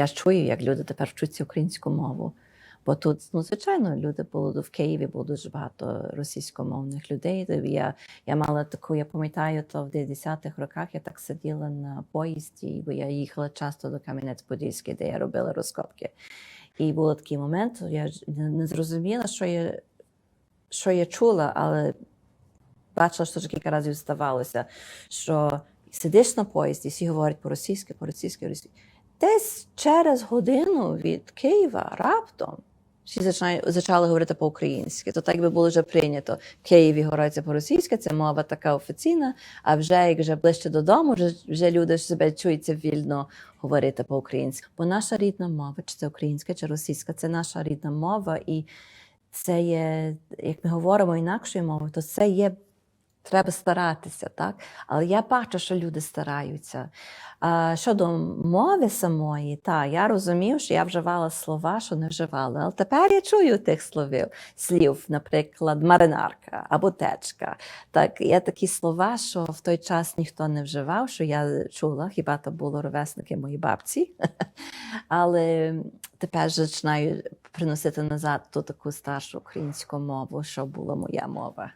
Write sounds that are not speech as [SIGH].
я ж чую, як люди тепер вчаться українську мову. Бо тут, ну, звичайно, люди були в Києві, було дуже багато російськомовних людей. Я, я мала таку, я пам'ятаю, то в 90-х роках я так сиділа на поїзді, бо я їхала часто до Кам'янець-Подільський, де я робила розкопки. І був такий момент, я не, зрозуміла, що я, що я чула, але бачила, що кілька разів ставалося, що сидиш на поїзді, всі говорять по-російськи, по-російськи, російськи. Десь через годину від Києва раптом всі почали, говорити по-українськи. То так би було вже прийнято. В Києві говориться по-російськи, це мова така офіційна, а вже як вже ближче додому, вже, вже люди себе чуються вільно говорити по-українськи. Бо наша рідна мова, чи це українська, чи російська, це наша рідна мова, і це є, як ми говоримо інакшою мовою, то це є. Треба старатися, так? Але я бачу, що люди стараються. А щодо мови самої, та я розумів, що я вживала слова, що не вживала. Але тепер я чую тих словів, слів, наприклад, маринарка або течка. Так, є такі слова, що в той час ніхто не вживав, що я чула, хіба то було ровесники моїй бабці. [LAUGHS] Але тепер починаю приносити назад ту таку старшу українську мову, що була моя мова.